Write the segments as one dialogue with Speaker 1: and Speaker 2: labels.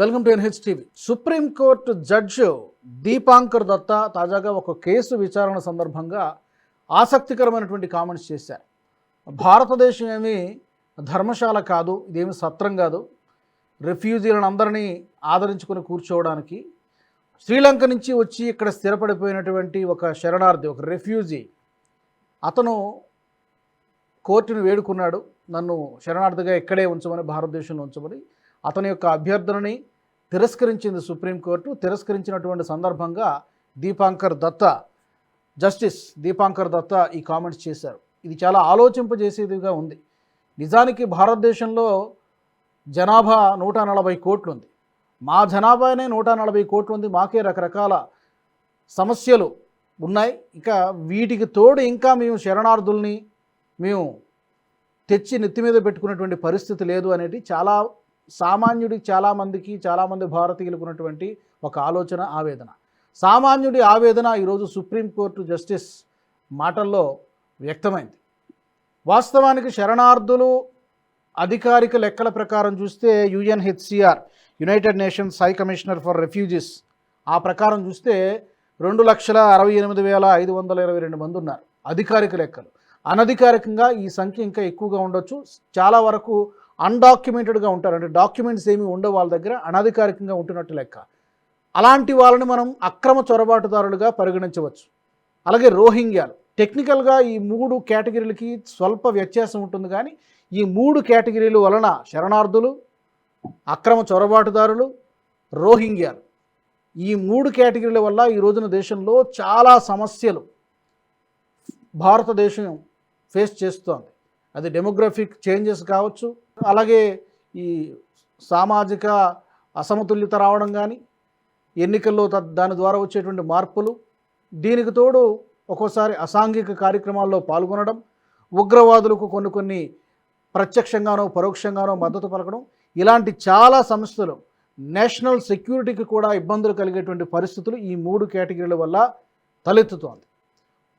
Speaker 1: Welcome to NH TV. Supreme court judge Deepankar Datta తాజాగా ఒక case విచారణ సందర్భంగా ఆసక్తికరమైనటువంటి కామెంట్స్ చేశారు. భారతదేశం ఏమి ధర్మశాల కాదు ఇదేమి సత్రం కాదు. రెఫ్యూజీలను అందరినీ ఆదరించుకొని కూర్చోవడానికి శ్రీలంక నుంచి వచ్చి ఇక్కడ స్థిరపడిపోయినటువంటి ఒక శరణార్థి ఒక రెఫ్యూజీ అతను కోర్టును వేడుకున్నాడు. నన్ను శరణార్థిగా ఇక్కడే ఉంచమని భారతదేశంలో ఉంచమని అతని యొక్క అభ్యర్థనని తిరస్కరించింది సుప్రీంకోర్టు తిరస్కరించినటువంటి సందర్భంగా దీపాంకర్ దత్తా జస్టిస్ దీపాంకర్ దత్తా ఈ కామెంట్స్ చేశారు. ఇది చాలా ఆలోచింపజేసేదిగా ఉంది. నిజానికి భారతదేశంలో జనాభా నూట నలభై కోట్లు ఉంది మా జనాభానే నూట నలభై కోట్లు ఉంది మాకే రకరకాల సమస్యలు ఉన్నాయి. ఇక వీటికి తోడు ఇంకా మేము శరణార్థుల్ని మేము తెచ్చి నెత్తి మీద పెట్టుకున్నటువంటి పరిస్థితి లేదు అనేది చాలా సామాన్యుడికి చాలామందికి చాలామంది భారతీయులకు ఉన్నటువంటి ఒక ఆలోచన ఆవేదన. సామాన్యుడి ఆవేదన ఈరోజు సుప్రీంకోర్టు జస్టిస్ మాటల్లో వ్యక్తమైంది. వాస్తవానికి శరణార్థులు అధికారిక లెక్కల ప్రకారం చూస్తే UNHCR united nations high commissioner for refugees ఆ ప్రకారం చూస్తే రెండు లక్షల అరవై ఎనిమిది వేల ఐదు వందల ఇరవై రెండు మంది ఉన్నారు అధికారిక లెక్కలు. అనధికారికంగా ఈ సంఖ్య ఇంకా ఎక్కువగా ఉండొచ్చు. చాలా వరకు అన్డాక్యుమెంటెడ్గా ఉంటారు. అంటే డాక్యుమెంట్స్ ఏమి ఉండవు వాళ్ళ దగ్గర అనధికారికంగా ఉంటున్నట్టు లెక్క. అలాంటి వాళ్ళని మనం అక్రమ చొరబాటుదారులుగా పరిగణించవచ్చు. అలాగే రోహింగ్యాలు. టెక్నికల్గా ఈ మూడు కేటగిరీలకి స్వల్ప వ్యత్యాసం ఉంటుంది కానీ ఈ మూడు కేటగిరీల వలన శరణార్థులు అక్రమ చొరబాటుదారులు రోహింగ్యాలు. ఈ మూడు కేటగిరీల వల్ల ఈ రోజున దేశంలో చాలా సమస్యలు భారతదేశం ఫేస్ చేస్తోంది. అది డెమోగ్రఫిక్ చేంజెస్ కావచ్చు. అలాగే ఈ సామాజిక అసమతుల్యత రావడం కానీ ఎన్నికల్లో త- దాని ద్వారా వచ్చేటువంటి మార్పులు దీనికి తోడు ఒక్కోసారి అసాంఘిక కార్యక్రమాల్లో పాల్గొనడం ఉగ్రవాదులకు కొన్ని కొన్ని ప్రత్యక్షంగానో పరోక్షంగానో మద్దతు పలకడం ఇలాంటి చాలా సమస్యలు నేషనల్ సెక్యూరిటీకి కూడా ఇబ్బందులు కలిగేటువంటి పరిస్థితులు ఈ మూడు కేటగిరీల వల్ల తలెత్తుతోంది.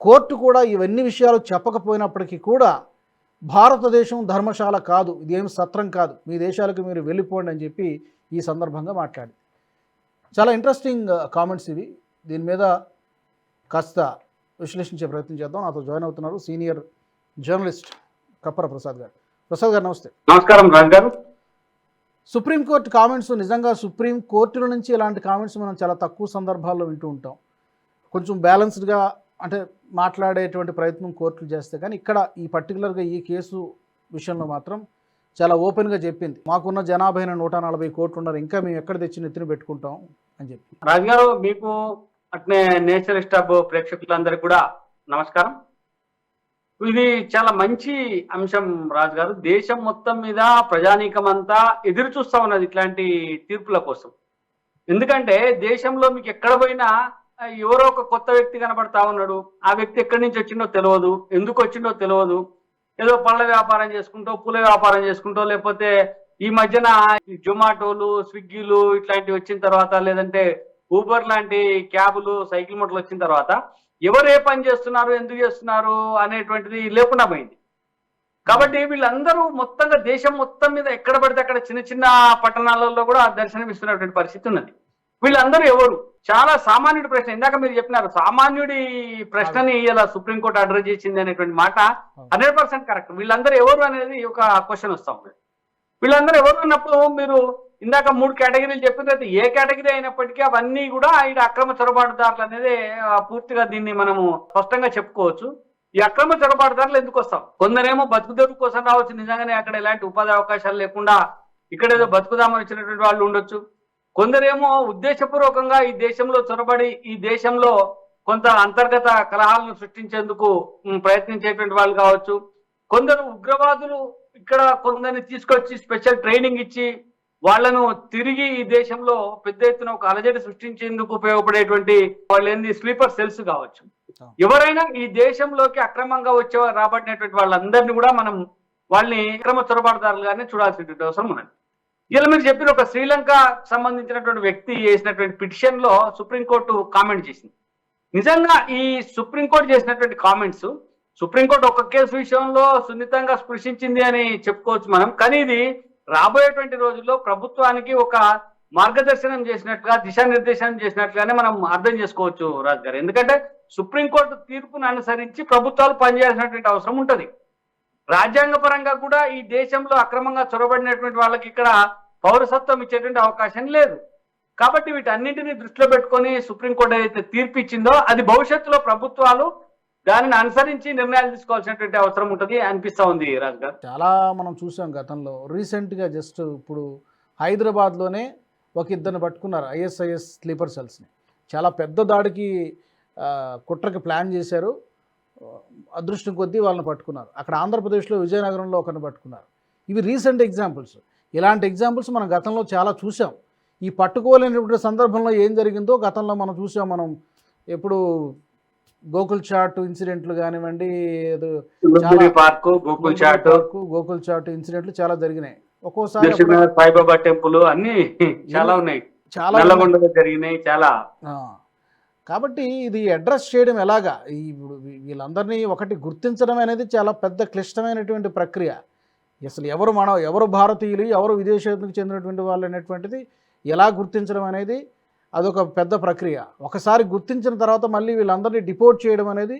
Speaker 1: కోర్టు కూడా ఇవన్నీ విషయాలు చెప్పకపోయినప్పటికీ కూడా భారతదేశం ధర్మశాల కాదు ఇదేం సత్రం కాదు మీ దేశాలకు మీరు వెళ్ళిపోండి అని చెప్పి ఈ సందర్భంగా మాట్లాడి. చాలా ఇంట్రెస్టింగ్ కామెంట్స్ ఇవి. దీని మీద కాస్త విశ్లేషించే ప్రయత్నం చేద్దాం. నాతో జాయిన్ అవుతున్నారు సీనియర్ జర్నలిస్ట్ కప్పర ప్రసాద్ గారు. ప్రసాద్ గారు నమస్తే.
Speaker 2: నమస్కారం రాజు గారు.
Speaker 1: సుప్రీంకోర్టు కామెంట్స్ నిజంగా సుప్రీం కోర్టుల నుంచి ఇలాంటి కామెంట్స్ మనం చాలా తక్కువ సందర్భాల్లో వింటూ ఉంటాం. కొంచెం బ్యాలెన్స్డ్గా అంటే మాట్లాడేటువంటి ప్రయత్నం కోర్టులు చేస్తే కానీ ఇక్కడ ఈ పర్టికులర్గా ఈ కేసు విషయంలో మాత్రం చాలా ఓపెన్గా చెప్పింది. మాకున్న జనాభా అయిన నూట నలభై కోట్లు ఉన్నారు ఇంకా మేము ఎక్కడ తెచ్చి నెత్తిని పెట్టుకుంటాం అని చెప్పి.
Speaker 2: రాజు గారు మీకు అట్నే నేచర్ స్టాబ్ ప్రేక్షకులందరికీ కూడా నమస్కారం. ఇది చాలా మంచి అంశం రాజు గారు. దేశం మొత్తం మీద ప్రజానీకం అంతా ఎదురు చూస్తా ఉన్నది ఇట్లాంటి తీర్పుల కోసం. ఎందుకంటే దేశంలో మీకు ఎక్కడ పోయినా ఎవరో ఒక కొత్త వ్యక్తి కనబడతా ఉన్నాడు. ఆ వ్యక్తి ఎక్కడి నుంచి వచ్చిండో తెలియదు ఎందుకు వచ్చిండో తెలియదు ఏదో పళ్ళ వ్యాపారం చేసుకుంటూ పూల వ్యాపారం చేసుకుంటూ లేకపోతే ఈ మధ్యన జొమాటోలు స్విగ్గీలు ఇట్లాంటివి వచ్చిన తర్వాత లేదంటే ఊబర్ లాంటి క్యాబులు సైకిల్ మోటార్లు వచ్చిన తర్వాత ఎవరు ఏ పని చేస్తున్నారు ఎందుకు చేస్తున్నారు అనేటువంటిది లేకుండా పోయింది. కాబట్టి వీళ్ళందరూ మొత్తంగా దేశం మొత్తం మీద ఎక్కడ పడితే అక్కడ చిన్న చిన్న పట్టణాలలో కూడా దర్శనమిస్తున్నటువంటి పరిస్థితి ఉన్నది. వీళ్ళందరూ ఎవరు? చాలా సామాన్యుడి ప్రశ్న. ఇందాక మీరు చెప్పినారు సామాన్యుడి ప్రశ్నని ఇలా సుప్రీంకోర్టు అడ్రస్ చేసింది అనేటువంటి మాట హండ్రెడ్ పర్సెంట్ కరెక్ట్. వీళ్ళందరూ ఎవరు అనేది ఒక క్వశ్చన్ వస్తా వీళ్ళందరూ ఎవరు అన్నప్పుడు మీరు ఇందాక మూడు కేటగిరీలు చెప్పిన తర్వాత ఏ కేటగిరీ అయినప్పటికీ అవన్నీ కూడా ఇక్కడ అక్రమ చొరబాటుదారులు అనేది పూర్తిగా దీన్ని మనము స్పష్టంగా చెప్పుకోవచ్చు. ఈ అక్రమ చొరబాటుదారులు ఎందుకు వస్తాం? కొందరేమో బతుకుదెరువు కోసం రావచ్చు. నిజంగానే అక్కడ ఎలాంటి ఉపాధి అవకాశాలు లేకుండా ఇక్కడ ఏదో బతుకుదామని వచ్చినటువంటి వాళ్ళు ఉండొచ్చు. కొందరేమో ఉద్దేశపూర్వకంగా ఈ దేశంలో చొరబడి ఈ దేశంలో కొంత అంతర్గత కలహాలను సృష్టించేందుకు ప్రయత్నించేటువంటి వాళ్ళు కావచ్చు. కొందరు ఉగ్రవాదులు ఇక్కడ కొందరిని తీసుకొచ్చి స్పెషల్ ట్రైనింగ్ ఇచ్చి వాళ్ళను తిరిగి ఈ దేశంలో పెద్ద ఎత్తున ఒక అలజడి సృష్టించేందుకు ఉపయోగపడేటువంటి వాళ్ళు ఏంది స్లీపర్ సెల్స్ కావచ్చు. ఎవరైనా ఈ దేశంలోకి అక్రమంగా వచ్చే రాబడినటువంటి వాళ్ళందరినీ కూడా మనం వాళ్ళని అక్రమ చొరబాటుదారులుగానే చూడాల్సినటువంటి అవసరం ఉన్నది ఇలా మీరు చెప్పిన ఒక శ్రీలంక సంబంధించినటువంటి వ్యక్తి చేసినటువంటి పిటిషన్లో సుప్రీంకోర్టు కామెంట్ చేసింది. నిజంగా ఈ సుప్రీంకోర్టు చేసినటువంటి కామెంట్స్ సుప్రీంకోర్టు ఒక కేసు విషయంలో సున్నితంగా స్పృశించింది అని చెప్పుకోవచ్చు మనం కానీ ఇది రాబోయేటువంటి రోజుల్లో ప్రభుత్వానికి ఒక మార్గదర్శనం చేసినట్లుగా దిశానిర్దేశనం చేసినట్లుగానే మనం అర్థం చేసుకోవచ్చు రాజు గారు ఎందుకంటే సుప్రీంకోర్టు తీర్పును అనుసరించి ప్రభుత్వాలు పనిచేయాల్సినటువంటి అవసరం ఉంటుంది. రాజ్యాంగ పరంగా కూడా ఈ దేశంలో అక్రమంగా చొరబడినటువంటి వాళ్ళకి ఇక్కడ పౌరసత్వం ఇచ్చేటువంటి అవకాశం లేదు. కాబట్టి వీటన్నింటినీ దృష్టిలో పెట్టుకొని సుప్రీంకోర్టు ఏదైతే తీర్పు ఇచ్చిందో అది భవిష్యత్తులో ప్రభుత్వాలు దానిని అనుసరించి నిర్ణయాలు తీసుకోవాల్సినటువంటి అవసరం ఉంటుంది అనిపిస్తూ ఉంది రాజు గారు
Speaker 1: చాలా మనం చూసాం గతంలో. రీసెంట్గా జస్ట్ ఇప్పుడు హైదరాబాద్లోనే ఒక ఇద్దరిని పట్టుకున్నారు ఐఎస్ఐఎస్ స్లీపర్ సెల్స్ని. చాలా పెద్ద దాడికి కుట్రకి ప్లాన్ చేశారు. అదృష్టం కొద్దీ వాళ్ళని పట్టుకున్నారు. అక్కడ ఆంధ్రప్రదేశ్లో విజయనగరంలో ఒకరిని పట్టుకున్నారు. ఇవి రీసెంట్ ఎగ్జాంపుల్స్. ఇలాంటి ఎగ్జాంపుల్స్ మనం గతంలో చాలా చూసాం ఈ పట్టుకోలేనటువంటి సందర్భంలో ఏం జరిగిందో గతంలో మనం చూసాం మనం ఎప్పుడు గోకుల్ చాట్ ఇన్సిడెంట్లు కానివ్వండి
Speaker 2: గోకుల్ చాట్.
Speaker 1: గోకుల్ చాట్ ఇన్సిడెంట్లు చాలా జరిగినాయి. ఒక్కోసారి
Speaker 2: సాయిబాబా టెంపుల్ అన్ని చాలా ఉన్నాయి.
Speaker 1: చాలా
Speaker 2: జరిగినాయి. చాలా.
Speaker 1: కాబట్టి ఇది అడ్రస్ చేయడం ఎలాగా? ఈ ఇప్పుడు వీళ్ళందరినీ ఒకటి గుర్తించడం అనేది చాలా పెద్ద క్లిష్టమైనటువంటి ప్రక్రియ. అసలు ఎవరు మన ఎవరు భారతీయులు ఎవరు విదేశాలకు చెందినటువంటి వాళ్ళు అనేటువంటిది ఎలా గుర్తించడం అనేది అదొక పెద్ద ప్రక్రియ. ఒకసారి గుర్తించిన తర్వాత మళ్ళీ వీళ్ళందరినీ డిపోర్ట్ చేయడం అనేది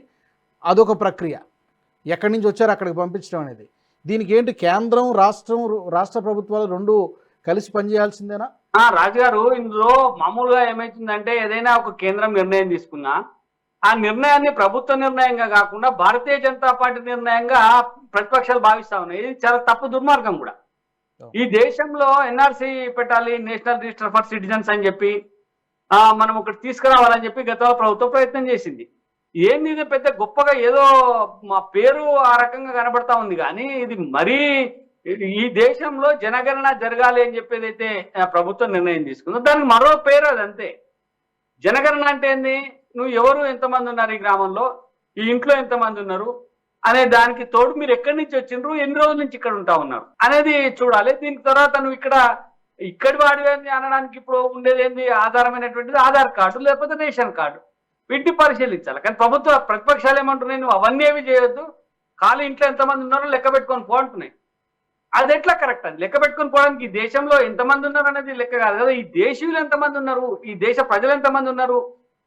Speaker 1: అదొక ప్రక్రియ. ఎక్కడి నుంచి వచ్చారో అక్కడికి పంపించడం అనేది. దీనికి ఏంటి? కేంద్రం రాష్ట్రం రాష్ట్ర ప్రభుత్వాలు రెండు కలిసి పనిచేయాల్సిందేనా?
Speaker 2: రాజుగారు ఇందులో మామూలుగా ఏమైతుందంటే ఏదైనా ఒక కేంద్రం నిర్ణయం తీసుకున్నా ఆ నిర్ణయాన్ని ప్రభుత్వ నిర్ణయంగా కాకుండా భారతీయ జనతా పార్టీ నిర్ణయంగా ప్రతిపక్షాలు భావిస్తా ఉన్నాయి. ఇది చాలా తప్పు దుర్మార్గం కూడా. ఈ దేశంలో ఎన్ఆర్సీ పెట్టాలి నేషనల్ రిజిస్టర్ ఫర్ సిటిజన్స్ అని చెప్పి ఆ మనం ఒకటి తీసుకురావాలని చెప్పి గతంలో ప్రభుత్వం ప్రయత్నం చేసింది. ఏంది ఇది పెద్ద గొప్పగా ఏదో మా పేరు ఆ రకంగా కనబడతా ఉంది కానీ ఇది మరీ ఈ దేశంలో జనగణన జరగాలి అని చెప్పేది అయితే ప్రభుత్వం నిర్ణయం తీసుకుందో. దానికి మరో పేరు అది అంతే. జనగణన అంటే ఏంది? నువ్వు ఎవరు ఎంతమంది ఉన్నారు ఈ గ్రామంలో? ఈ ఇంట్లో ఎంతమంది ఉన్నారు? అనే దానికి తోడు మీరు ఎక్కడి నుంచి వచ్చిండ్రు? ఎన్ని రోజుల నుంచి ఇక్కడ ఉంటా ఉన్నారు? అనేది చూడాలి. దీని తర్వాత నువ్వు ఇక్కడ ఇక్కడి వాడి ఏంది అనడానికి ఇప్పుడు ఉండేది ఏంది? ఆధారమైనటువంటిది ఆధార్ కార్డు లేకపోతే రేషన్ కార్డు. వీటిని పరిశీలించాలి. కానీ ప్రభుత్వ ప్రతిపక్షాలు ఏమంటున్నాయి? నువ్వు అవన్నీ ఏమి చేయొద్దు. ఖాళీ ఇంట్లో ఎంతమంది ఉన్నారో లెక్క పెట్టుకొని పోంటున్నాయి అది ఎట్లా కరెక్ట్ అది లెక్క పెట్టుకొని పోవడానికి ఈ దేశంలో ఎంతమంది ఉన్నారు అనేది లెక్క కాదు కదా. ఈ దేశీయులు ఎంతమంది ఉన్నారు? ఈ దేశ ప్రజలు ఎంతమంది ఉన్నారు?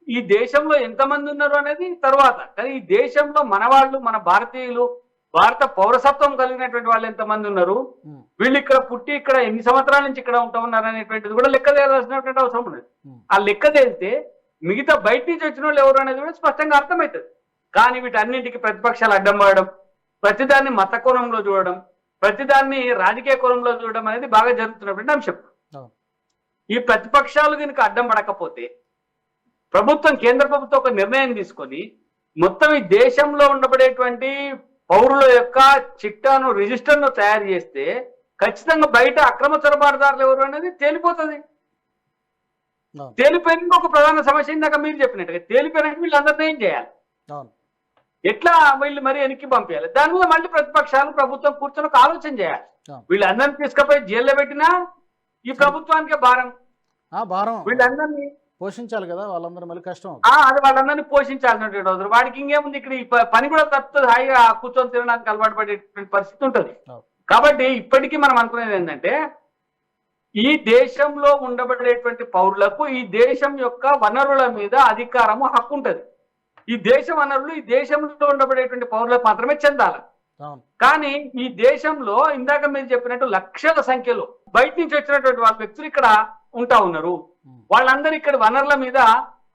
Speaker 2: ఈ దేశంలో ఎంతమంది ఉన్నారు అనేది తర్వాత. కానీ ఈ దేశంలో మన వాళ్ళు మన భారతీయులు భారత పౌరసత్వం కలిగినటువంటి వాళ్ళు ఎంతమంది ఉన్నారు? వీళ్ళు ఇక్కడ పుట్టి ఇక్కడ ఎన్ని సంవత్సరాల నుంచి ఇక్కడ ఉంటా ఉన్నారు అనేటువంటిది కూడా లెక్క తేయాల్సినటువంటి అవసరం ఉన్నది. ఆ లెక్క తేలితే మిగతా బయట నుంచి వచ్చిన వాళ్ళు ఎవరు అనేది కూడా స్పష్టంగా అర్థమవుతుంది. కానీ వీటన్నింటికి ప్రతిపక్షాలు అడ్డం పడడం ప్రతిదాన్ని మత కోణంలో చూడడం ప్రతిదాన్ని రాజకీయ కోణంలో చూడడం అనేది బాగా జరుగుతున్నటువంటి అంశం. ఈ ప్రతిపక్షాలు కనుక అడ్డం పడకపోతే ప్రభుత్వం కేంద్ర ప్రభుత్వం ఒక నిర్ణయం తీసుకొని మొత్తం ఈ దేశంలో ఉండబడేటువంటి పౌరుల యొక్క చిట్టాను రిజిస్టర్ను తయారు చేస్తే ఖచ్చితంగా బయట అక్రమ చొరబాటుదారులు ఎవరు అనేది తేలిపోతుంది. తేలిపోయిన ఒక ప్రధాన సమస్య ఇందాక మీరు చెప్పినట్టుగా తేలిపోయినాక వీళ్ళందరినీ ఏం చేయాలి ఎట్లా వీళ్ళు మరి వెనక్కి పంపించాలి దాని మీద మళ్ళీ ప్రతిపక్షాలు ప్రభుత్వం కూర్చొని ఒక ఆలోచన చేయాలి. వీళ్ళందరినీ తీసుకుపోయి జైల్లో పెట్టినా ఈ ప్రభుత్వానికే భారం.
Speaker 1: భారం.
Speaker 2: వీళ్ళందరినీ
Speaker 1: పోషించాలి కదా వాళ్ళందరూ మళ్ళీ కష్టం.
Speaker 2: అది వాళ్ళందరినీ పోషించాల్సినటువంటి అవసరం వాడికి ఇంకేముంది? ఇక్కడ పని కూడా తప్పుతుంది హాయిగా కూర్చొని తినడానికి అలవాటు పడేటువంటి పరిస్థితి ఉంటుంది. కాబట్టి ఇప్పటికీ మనం అనుకునేది ఏంటంటే ఈ దేశంలో ఉండబడేటువంటి పౌరులకు ఈ దేశం యొక్క వనరుల మీద అధికారము హక్కు ఉంటది. ఈ దేశ వనరులు ఈ దేశంలో ఉండబడేటువంటి పౌరులకు మాత్రమే చెందాలి. కానీ ఈ దేశంలో ఇందాక మీరు చెప్పినట్టు లక్షల సంఖ్యలో బయట నుంచి వచ్చినటువంటి వాళ్ళ వ్యక్తులు ఇక్కడ ఉంటా ఉన్నారు. వాళ్ళందరూ ఇక్కడ వనరుల మీద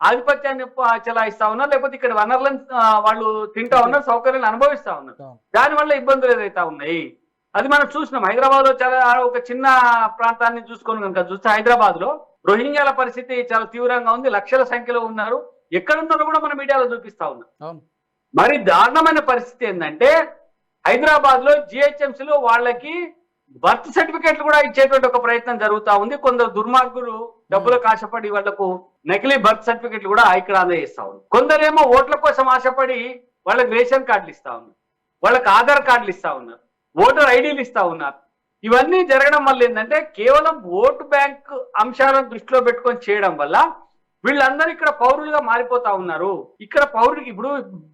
Speaker 2: ఆధిపత్యాన్ని చెలాయిస్తా ఉన్నారు లేకపోతే ఇక్కడ వనరులను వాళ్ళు తింటా ఉన్నారు సౌకర్యాలు అనుభవిస్తా ఉన్నారు.
Speaker 1: అవును.
Speaker 2: దాని వల్ల ఇబ్బందులు ఏదైతే ఉన్నాయి? అది మనం చూసినాం. హైదరాబాద్లో చాలా ఒక చిన్న ప్రాంతాన్ని చూసుకొని కనుక చూస్తే హైదరాబాద్లో రోహింగ్యాల పరిస్థితి చాలా తీవ్రంగా ఉంది. లక్షల సంఖ్యలో ఉన్నారు. ఎక్కడ ఉన్నారో కూడా మన మీడియాలో చూపిస్తా ఉన్నాం. మరి దారుణమైన పరిస్థితి ఏంటంటే హైదరాబాద్లో GHMC లో వాళ్ళకి బర్త్ సర్టిఫికెట్లు కూడా ఇచ్చేటువంటి ఒక ప్రయత్నం జరుగుతా ఉంది. కొందరు దుర్మార్గులు డబ్బులకు ఆశపడి వాళ్ళకు నకిలీ బర్త్ సర్టిఫికెట్లు కూడా ఇక్కడ అందజేస్తా ఉన్నారు. కొందరేమో ఓట్ల కోసం ఆశపడి వాళ్ళకి రేషన్ కార్డులు ఇస్తా ఉన్నారు. వాళ్ళకి ఆధార్ కార్డులు ఇస్తా ఉన్నారు. ఓటర్ ఐడీలు ఇస్తా ఉన్నారు. ఇవన్నీ జరగడం వల్ల ఏంటంటే కేవలం ఓటు బ్యాంక్ అంశాలను దృష్టిలో పెట్టుకొని చేయడం వల్ల వీళ్ళందరూ ఇక్కడ పౌరులుగా మారిపోతా ఉన్నారు. ఇక్కడ పౌరుడికి ఇప్పుడు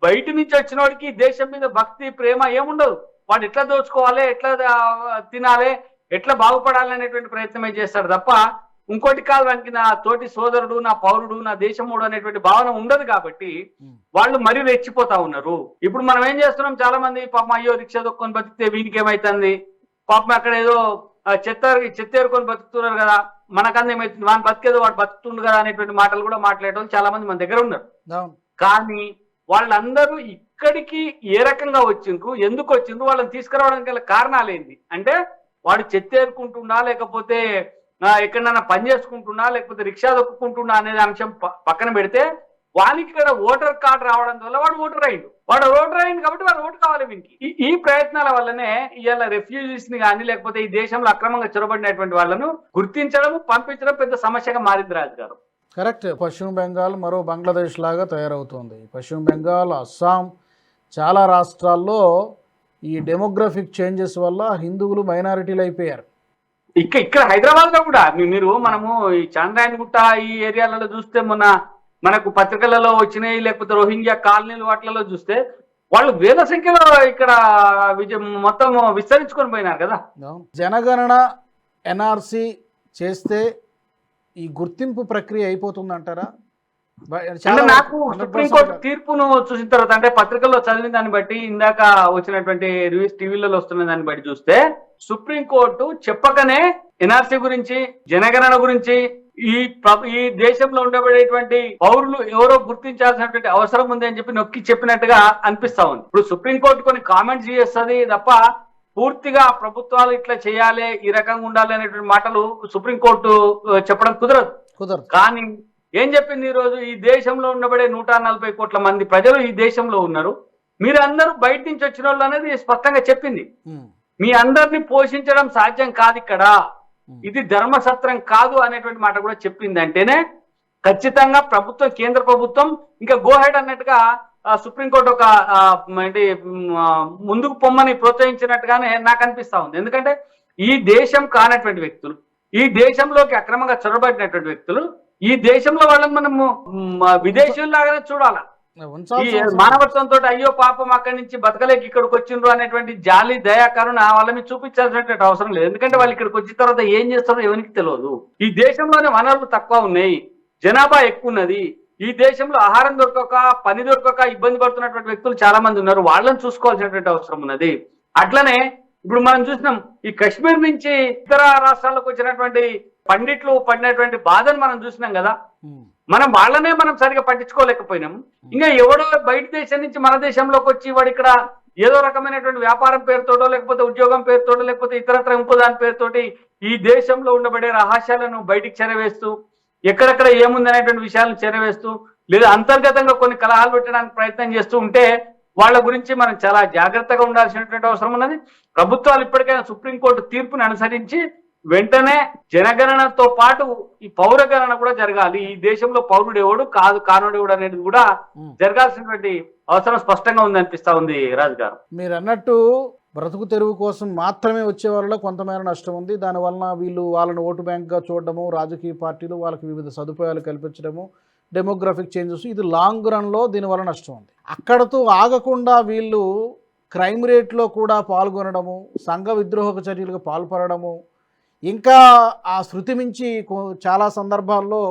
Speaker 2: బయట నుంచి వచ్చిన వాడికి దేశం మీద భక్తి ప్రేమ ఏముండదు. వాడు ఎట్లా దోచుకోవాలి ఎట్లా తినాలి ఎట్లా బాగుపడాలి అనేటువంటి ప్రయత్నమే చేస్తాడు తప్ప ఇంకోటి కాదు వానికి నా తోటి సోదరుడు నా పౌరుడు నా దేశముడు అనేటువంటి భావన ఉండదు కాబట్టి. వాళ్ళు మరీ రెచ్చిపోతా ఉన్నారు. ఇప్పుడు మనం ఏం చేస్తున్నాం? చాలా మంది పాపం అయ్యో రిక్షా దొక్కొని బతికితే వీనికి ఏమైతుంది? పాపం అక్కడ ఏదో చెత్త చెత్త ఏరుకొని బతుకుతున్నారు కదా. మనకన్నా ఏమైతుంది? వాని బతికేదో వాడు బతుకుతుండు కదా అనేటువంటి మాటలు కూడా మాట్లాడే చాలా మంది మన దగ్గర ఉన్నారు. కానీ వాళ్ళందరూ ఇక్కడికి ఏ రకంగా వచ్చిండ్రు? ఎందుకు వచ్చిండ్రు? వాళ్ళని తీసుకురావడానికి గల కారణాలు ఏంటి అంటే వాడు చెత్త ఏరుకుంటున్నా లేకపోతే ఎక్కడైనా పని చేసుకుంటున్నా లేకపోతే రిక్షా దొక్కుంటున్నా అనేది అంశం పక్కన పెడితే వానికి ఇక్కడ ఓటర్ కార్డు రావడం వల్ల వాడు ఓటర్ అయిండు వాడు ఓటర్ అయింది కాబట్టి వాడు ఓటు కావాలి వీనికి. ఈ- ప్రయత్నాల వల్లనే ఇవాళ రెఫ్యూజీస్ని కానీ లేకపోతే ఈ దేశంలో అక్రమంగా చొరబడినటువంటి వాళ్ళను గుర్తించడం పంపించడం పెద్ద సమస్యగా మారింది రాజు గారు
Speaker 1: కరెక్ట్. పశ్చిమ బెంగాల్ మరో బంగ్లాదేశ్ లాగా తయారవుతోంది. పశ్చిమ బెంగాల్ అస్సాం చాలా రాష్ట్రాల్లో ఈ డెమోగ్రఫిక్ చేంజెస్ వల్ల హిందువులు మైనారిటీలు అయిపోయారు.
Speaker 2: ఇక్కడ ఇక్కడ హైదరాబాద్లో కూడా మీరు మనము ఈ చాంద్రాయణ గుట్ట ఈ ఏరియాలలో చూస్తే మొన్న మనకు పత్రికలలో వచ్చినాయి లేకపోతే రోహింగ్యా కాలనీలు వాటిలలో చూస్తే వాళ్ళు వేల సంఖ్యలో ఇక్కడ విజయ మొత్తం విస్తరించుకొని పోయినారు కదా.
Speaker 1: జనగణన ఎన్ఆర్సి చేస్తే ఈ గుర్తింపు ప్రక్రియ అయిపోతుందంటారా బ-
Speaker 2: అంటే
Speaker 1: చాలా
Speaker 2: నాకు
Speaker 1: వరకు 100%
Speaker 2: సుప్రీంకోర్టు తీర్పును చూసిన తర్వాత అంటే పత్రికల్లో చదివిన దాన్ని బట్టి ఇందాక వచ్చినటువంటి రివ్యూస్ టీవీలలో వస్తున్న దాన్ని బట్టి చూస్తే సుప్రీంకోర్టు చెప్పకనే ఎన్ఆర్సీ గురించి జనగణన గురించి ఈ ఈ దేశంలో ఉండబడేటువంటి పౌరులు ఎవరో గుర్తించాల్సినటువంటి అవసరం ఉంది అని చెప్పి నొక్కి చెప్పినట్టుగా అనిపిస్తా ఉంది. ఇప్పుడు సుప్రీంకోర్టు కొన్ని కామెంట్స్ చేస్తుంది తప్ప పూర్తిగా ప్రభుత్వాలు ఇట్లా చేయాలి ఈ రకంగా ఉండాలి అనేటువంటి మాటలు సుప్రీంకోర్టు చెప్పడం కుదరదు.
Speaker 1: కుదరదు.
Speaker 2: కానీ ఏం చెప్పింది ఈ రోజు? ఈ దేశంలో ఉండబడే నూట నలభై కోట్ల మంది ప్రజలు ఈ దేశంలో ఉన్నారు. మీరు అందరూ బయట నుంచి వచ్చిన వాళ్ళు అనేది స్పష్టంగా చెప్పింది. మీ అందరినీ పోషించడం సాధ్యం కాదు ఇక్కడ.
Speaker 1: Hmm.
Speaker 2: ఇది ధర్మసత్రం కాదు అనేటువంటి మాట కూడా చెప్పింది అంటేనే ఖచ్చితంగా ప్రభుత్వం కేంద్ర ప్రభుత్వం ఇంకా గోహెడ్ అన్నట్టుగా సుప్రీంకోర్టు ఒక ఏంటి ముందుకు పొమ్మని ప్రోత్సహించినట్టుగానే నాకు అనిపిస్తా ఉంది. ఎందుకంటే ఈ దేశం కానటువంటి వ్యక్తులు ఈ దేశంలోకి అక్రమంగా చొరబడినటువంటి వ్యక్తులు ఈ దేశంలో వాళ్ళని మనము విదేశీయుల్లాగానే చూడాలా? మానవత్వంతో అయ్యో పాపం అక్కడి నుంచి బతకలేక ఇక్కడికి వచ్చిండ్రు అనేటువంటి జాలి దయా కరుణ వాళ్ళ మీద చూపించాల్సినటువంటి అవసరం లేదు. ఎందుకంటే వాళ్ళు ఇక్కడికి వచ్చిన తర్వాత ఏం చేస్తారో ఎవరికి తెలియదు. ఈ దేశంలోనే వనరులు తక్కువ ఉన్నాయి. జనాభా ఎక్కువ ఉన్నది. ఈ దేశంలో ఆహారం దొరకక పని దొరకక ఇబ్బంది పడుతున్నటువంటి వ్యక్తులు చాలా మంది ఉన్నారు. వాళ్ళని చూసుకోవాల్సినటువంటి అవసరం ఉన్నది. అట్లనే ఇప్పుడు మనం చూసినాం ఈ కశ్మీర్ నుంచి ఇతర రాష్ట్రాలకు వచ్చినటువంటి పండిట్లు పడినటువంటి బాధను మనం చూసినాం కదా. మనం వాళ్ళనే మనం సరిగా పట్టించుకోలేకపోయినాం. ఇంకా ఎవడో బయట దేశం నుంచి మన దేశంలోకి వచ్చి వాడు ఇక్కడ ఏదో రకమైనటువంటి వ్యాపారం పేరుతోటో లేకపోతే ఉద్యోగం పేరుతోటో లేకపోతే ఇతరత్ర ఇంకో దాని పేరుతోటి ఈ దేశంలో ఉండబడే రహస్యాలను బయటికి చెరవేస్తూ ఎక్కడెక్కడ ఏముంది అనేటువంటి విషయాలను చెరవేస్తూ లేదా అంతర్గతంగా కొన్ని కలహాలు పెట్టడానికి ప్రయత్నం చేస్తూ ఉంటే వాళ్ళ గురించి మనం చాలా జాగ్రత్తగా ఉండాల్సినటువంటి అవసరం ఉన్నది. ప్రభుత్వాలు ఇప్పటికైనా సుప్రీంకోర్టు తీర్పుని అనుసరించి వెంటనే జనగణనతో పాటు ఈ పౌరగణన కూడా జరగాలి. ఈ దేశంలో పౌరుడు ఎవడు కాదు కానుడు ఎవడు అనేది కూడా. జరగాల్సినటువంటి అవసరం స్పష్టంగా ఉంది అనిపిస్తా ఉంది రాజు గారు.
Speaker 1: మీరు అన్నట్టు బ్రతుకు తెరువు కోసం మాత్రమే వచ్చే వాళ్ళలో కొంతమేర నష్టం ఉంది. దానివలన వీళ్ళు వాళ్ళని ఓటు బ్యాంక్గా చూడడము రాజకీయ పార్టీలు వాళ్ళకి వివిధ సదుపాయాలు కల్పించడము డెమోగ్రఫిక్ చేంజెస్ ఇది లాంగ్ రన్లో దీనివల్ల నష్టం ఉంది. అక్కడతో ఆగకుండా వీళ్ళు క్రైమ్ రేట్లో కూడా పాల్గొనడము సంఘ విద్రోహక చర్యలకు పాల్పడము ఇంకా ఆ శృతి మించి చాలా సందర్భాల్లో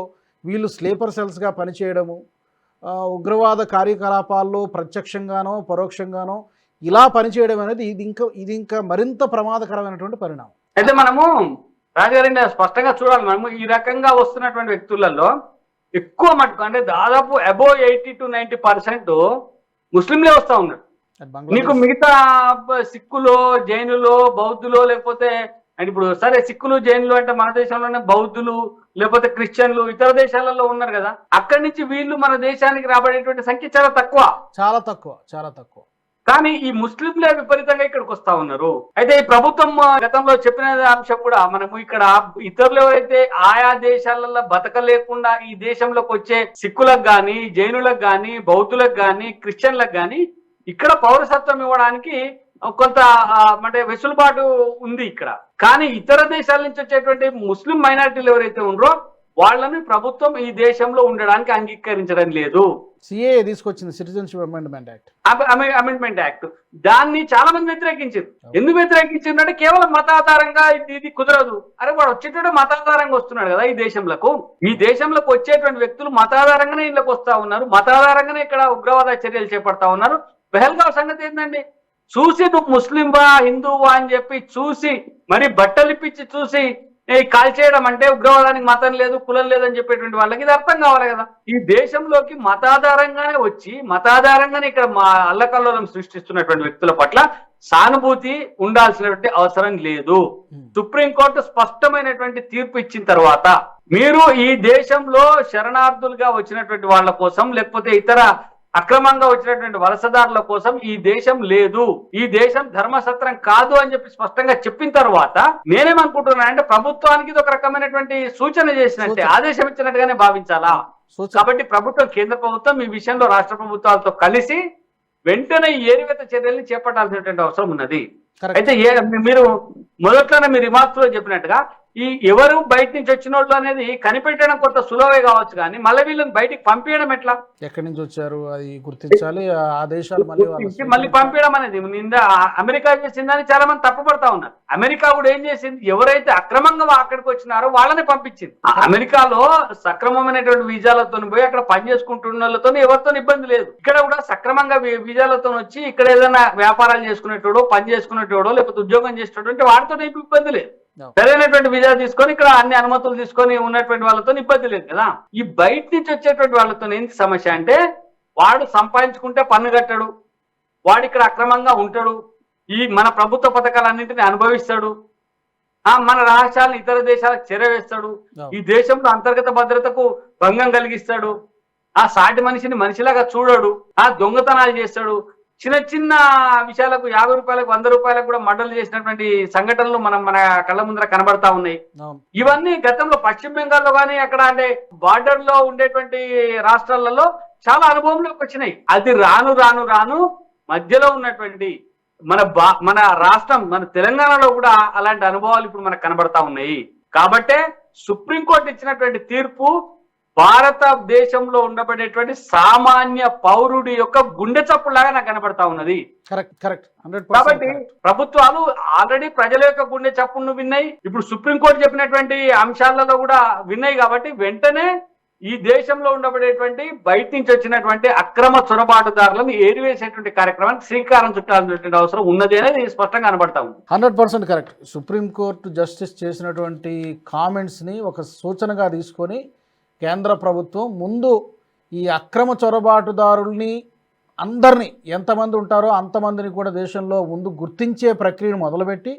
Speaker 1: వీళ్ళు స్లీపర్ సెల్స్గా పనిచేయడము ఉగ్రవాద కార్యకలాపాల్లో ప్రత్యక్షంగానో పరోక్షంగానో ఇలా పనిచేయడం అనేది ఇది ఇంకా ఇది ఇంకా మరింత ప్రమాదకరమైనటువంటి పరిణామం.
Speaker 2: అయితే మనము రాజుగారి స్పష్టంగా చూడాలి. మనము ఈ రకంగా వస్తున్నటువంటి వ్యక్తులలో ఎక్కువ మటుకు అంటే దాదాపు అబో ఎయిటీ టు నైన్టీ పర్సెంట్ ముస్లింలే వస్తా ఉన్నారు. నీకు మిగతా సిక్కులు జైనులు బౌద్ధులు లేకపోతే అంటే ఇప్పుడు సరే సిక్కులు జైనులు అంటే మన దేశంలోనే బౌద్ధులు లేకపోతే క్రిస్టియన్లు ఇతర దేశాలలో ఉన్నారు కదా అక్కడి నుంచి వీళ్ళు మన దేశానికి రాబడేటువంటి సంఖ్య చాలా తక్కువ.
Speaker 1: చాలా తక్కువ చాలా తక్కువ.
Speaker 2: కానీ ఈ ముస్లింలే విపరీతంగా ఇక్కడికి వస్తా ఉన్నారు. అయితే ఈ ప్రభుత్వం గతంలో చెప్పిన అంశం కూడా మనము ఇక్కడ ఇతరులు ఎవరైతే ఆయా దేశాలలో బతకలేకుండా ఈ దేశంలోకి వచ్చే సిక్కులకు గాని జైనులకు గాని బౌద్ధులకు గాని క్రిస్టియన్లకు గాని ఇక్కడ పౌరసత్వం ఇవ్వడానికి కొంత అంటే వెసులుబాటు ఉంది ఇక్కడ. కానీ ఇతర దేశాల నుంచి వచ్చేటువంటి ముస్లిం మైనారిటీలు ఎవరైతే ఉన్నారో వాళ్ళని ప్రభుత్వం ఈ దేశంలో ఉండడానికి అంగీకరించడం లేదు.
Speaker 1: సిఏ తీసుకొచ్చింది citizenship amendment act
Speaker 2: amendment act దాన్ని చాలా మంది వ్యతిరేకించారు. ఎందుకు వ్యతిరేకించారు అంటే కేవలం మతాధారంగా ఇది ఇది కుదరదు. అరే వాడు వచ్చేటప్పుడు మతాధారంగా వస్తున్నాడు కదా ఈ దేశంలోకి. ఈ దేశంలోకి వచ్చేటువంటి వ్యక్తులు మతాధారంగానే ఇళ్ళకి వస్తా ఉన్నారు. మతాధారంగానే ఇక్కడ ఉగ్రవాద చర్యలు చేపడతా ఉన్నారు. పెహల్గావ్ సంగతి ఏంటండి చూసి నువ్వు ముస్లింవా హిందువా అని చెప్పి చూసి మరి బట్టలు ఇప్పించి చూసి కాల్ చేయడం అంటే ఉగ్రవాదానికి మతం లేదు కులం లేదని చెప్పేటువంటి వాళ్ళకి ఇది అర్థం కావాలి కదా. ఈ దేశంలోకి మతాధారంగానే వచ్చి మతాధారంగానే ఇక్కడ మా అల్లకల్లోలం సృష్టిస్తున్నటువంటి వ్యక్తుల పట్ల సానుభూతి ఉండాల్సినటువంటి అవసరం లేదు. సుప్రీంకోర్టు స్పష్టమైనటువంటి తీర్పు ఇచ్చిన తర్వాత మీరు ఈ దేశంలో శరణార్థులుగా వచ్చినటువంటి వాళ్ళ కోసం లేకపోతే ఇతర అక్రమంగా వచ్చినటువంటి వలసదారుల కోసం ఈ దేశం లేదు ఈ దేశం ధర్మసత్రం కాదు అని చెప్పి స్పష్టంగా చెప్పిన తర్వాత నేనేమనుకుంటున్నా అంటే ప్రభుత్వానికి ఇది ఒక రకమైనటువంటి సూచన చేసినట్టే. ఆదేశం ఇచ్చినట్టుగానే భావించాలా? కాబట్టి ప్రభుత్వం కేంద్ర ప్రభుత్వం ఈ విషయంలో రాష్ట్ర ప్రభుత్వాలతో కలిసి వెంటనే ఏరివేత చర్యల్ని చేపట్టాల్సినటువంటి అవసరం ఉన్నది. అయితే ఏ మీరు మొదట్లోనే మీరు రిమార్క్స్లో చెప్పినట్టుగా ఈ ఎవరు బయట నుంచి వచ్చిన వాళ్ళు అనేది కనిపెట్టడం కొంత సులభే కావచ్చు కానీ మళ్ళీ వీళ్ళని బయటికి పంపించడం ఎట్లా?
Speaker 1: ఎక్కడి నుంచి వచ్చారు? అది గుర్తించాలి. ఆదేశాలు మళ్ళీ
Speaker 2: మళ్ళీ పంపించడం అనేది నింద అమెరికా చేసిందని చాలా మంది తప్పుపడతా ఉన్నారు. అమెరికా కూడా ఏం చేసింది? ఎవరైతే అక్రమంగా అక్కడికి వచ్చినారో వాళ్ళని పంపించింది. అమెరికాలో సక్రమమైనటువంటి వీజాలతో పోయి అక్కడ పని చేసుకుంటున్న వాళ్ళతో ఎవరితో ఇబ్బంది లేదు. ఇక్కడ కూడా సక్రమంగా వీజాలతో వచ్చి ఇక్కడ ఏదైనా వ్యాపారాలు చేసుకునేటోడో పని చేసుకునేటోడో లేకపోతే ఉద్యోగం చేసేటోడో అంటే వాడితో ఇబ్బంది లేదు. సరైనటువంటి వీజా తీసుకొని ఇక్కడ అన్ని అనుమతులు తీసుకొని ఉన్నటువంటి వాళ్ళతో ఇబ్బంది లేదు కదా ఈ బయట నుంచి వచ్చేటువంటి వాళ్ళతో ఏంటి సమస్య అంటే వాడు సంపాదించుకుంటే పన్ను కట్టడు వాడు ఇక్కడ అక్రమంగా ఉంటాడు ఈ మన ప్రభుత్వ పథకాలన్నింటినీ అనుభవిస్తాడు ఆ మన రహస్యాలను ఇతర దేశాలకు చేరవేస్తాడు. ఈ దేశంలో అంతర్గత భద్రతకు భంగం కలిగిస్తాడు ఆ సాటి మనిషిని మనిషిలాగా చూడడు ఆ దొంగతనాలు చేస్తాడు చిన్న చిన్న విషయాలకు యాభై రూపాయలకు వంద రూపాయలకు కూడా మర్డర్లు చేసినటువంటి సంఘటనలు మనం మన కళ్ళ ముందర కనబడతా ఉన్నాయి. ఇవన్నీ గతంలో పశ్చిమ బెంగాల్లో కానీ అక్కడ అంటే బార్డర్లో ఉండేటువంటి రాష్ట్రాలలో చాలా అనుభవంలోకి వచ్చినాయి. అది రాను రాను రాను మధ్యలో ఉన్నటువంటి మన బా మన రాష్ట్రం మన తెలంగాణలో కూడా అలాంటి అనుభవాలు ఇప్పుడు మనకు కనబడతా ఉన్నాయి. కాబట్టే సుప్రీంకోర్టు ఇచ్చినటువంటి తీర్పు భారతదేశంలో ఉండబడేటువంటి సామాన్య పౌరుడి యొక్క గుండె చప్పుడులాగా నాకు కనబడతా ఉన్నది.
Speaker 1: Correct correct.
Speaker 2: కాబట్టి ప్రభుత్వాలు ఆల్రెడీ ప్రజల యొక్క గుండె చప్పుడును విన్నాయి. ఇప్పుడు సుప్రీంకోర్టు చెప్పినటువంటి అంశాలలో కూడా విన్నాయి కాబట్టి వెంటనే ఈ దేశంలో ఉండబడేటువంటి బయట నుంచి వచ్చినటువంటి అక్రమ చొరబాటుదారులను ఏరివేసేటువంటి కార్యక్రమానికి శ్రీకారం చుట్టాల్సినటువంటి అవసరం ఉన్నది అనేది స్పష్టంగా కనబడతా ఉంది.
Speaker 1: Hundred percent correct. Supreme court justice చేసినటువంటి కామెంట్స్ని ఒక సూచనగా తీసుకొని కేంద్ర ప్రభుత్వం ముందు ఈ అక్రమ చొరబాటుదారుల్ని అందరినీ ఎంతమంది ఉంటారో అంతమందిని కూడా దేశంలో ముందు గుర్తించే ప్రక్రియను మొదలుపెట్టి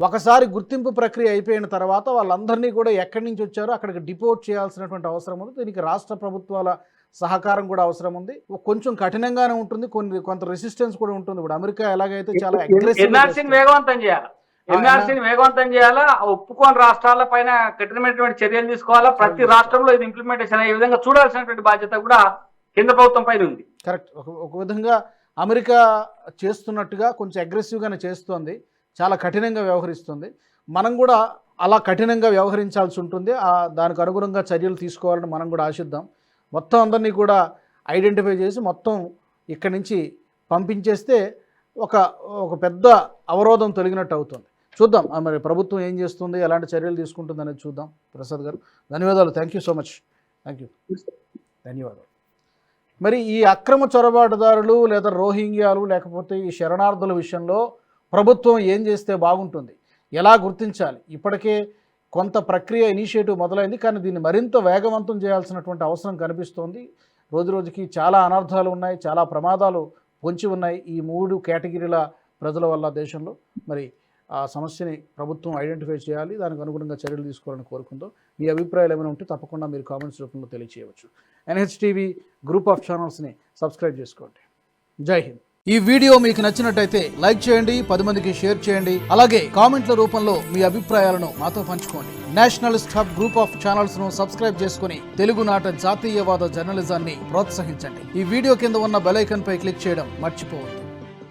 Speaker 1: ఒకసారి గుర్తింపు ప్రక్రియ అయిపోయిన తర్వాత వాళ్ళందరినీ కూడా ఎక్కడి నుంచి వచ్చారో అక్కడికి డిపోర్ట్ చేయాల్సినటువంటి అవసరం ఉంది. దీనికి రాష్ట్ర ప్రభుత్వాల సహకారం కూడా అవసరం ఉంది. కొంచెం కఠినంగానే ఉంటుంది. కొన్ని కొంత రెసిస్టెన్స్ కూడా ఉంటుంది. ఇప్పుడు అమెరికా ఎలాగైతే చాలా చేస్తుంది.
Speaker 2: వేగవంతం చేయాలి. ఎన్ఆర్సీని వేగవంతం చేయాలా? ఆ ఒప్పుకోని రాష్ట్రాల పైన కఠినమైనటువంటి చర్యలు తీసుకోవాలా? ప్రతి రాష్ట్రంలో ఇది ఇంప్లిమెంటేషన్ అయ్యే విధంగా చూడాల్సినటువంటి బాధ్యత కూడా కేంద్ర ప్రభుత్వం పైన ఉంది.
Speaker 1: కరెక్ట్. ఒక విధంగా అమెరికా చేస్తున్నట్టుగా కొంచెం అగ్రెసివ్గానే చేస్తోంది. చాలా కఠినంగా వ్యవహరిస్తుంది. మనం కూడా అలా కఠినంగా వ్యవహరించాల్సి ఉంటుంది. ఆ దానికి అనుగుణంగా చర్యలు తీసుకోవాలని మనం కూడా ఆశిద్దాం. మొత్తం అందరినీ కూడా ఐడెంటిఫై చేసి మొత్తం ఇక్కడి నుంచి పంపించేస్తే ఒక ఒక పెద్ద అవరోధం తొలగినట్టు అవుతుంది. చూద్దాం. మరి ప్రభుత్వం ఏం చేస్తుంది? ఎలాంటి చర్యలు తీసుకుంటుంది అనేది చూద్దాం. ప్రసాద్ గారు ధన్యవాదాలు. Thank you so much thank you ధన్యవాదాలు. మరి ఈ అక్రమ చొరబాటుదారులు లేదా రోహింగ్యాలు లేకపోతే ఈ శరణార్థుల విషయంలో ప్రభుత్వం ఏం చేస్తే బాగుంటుంది? ఎలా గుర్తించాలి? ఇప్పటికే కొంత ప్రక్రియ ఇనిషియేటివ్ మొదలైంది కానీ దీన్ని మరింత వేగవంతం చేయాల్సినటువంటి అవసరం కనిపిస్తోంది. రోజు రోజుకి చాలా అనర్థాలు ఉన్నాయి చాలా ప్రమాదాలు పొంచి ఉన్నాయి ఈ మూడు కేటగిరీల ప్రజల వల్ల దేశంలో. మరి ఆ సమస్యని ప్రభుత్వం ఐడెంటిఫై చేయాలి దానికి అనుగుణంగా చర్యలు తీసుకోవాలని కోరుకుందో మీ అభిప్రాయాలు ఏమైనా ఉంటే తప్పకుండా మీరు కామెంట్స్ రూపంలో తెలియచేయవచ్చు. ఎన్హెచ్టీవీ గ్రూప్ ఆఫ్ ఛానల్స్ని సబ్స్క్రైబ్ చేసుకోండి. జై హింద్. ఈ వీడియో మీకు నచ్చినట్టయితే లైక్ చేయండి పది మందికి షేర్ చేయండి అలాగే కామెంట్ల రూపంలో మీ అభిప్రాయాలను మాతో పంచుకోండి. నేషనలిస్ట్ హబ్ గ్రూప్ ఆఫ్ ఛానల్స్ను సబ్స్క్రైబ్ చేసుకుని తెలుగునాట జాతీయవాద జర్నలిజాన్ని ప్రోత్సహించండి. ఈ వీడియో కింద ఉన్న బెల్ పై క్లిక్ చేయడం మర్చిపోవద్దు.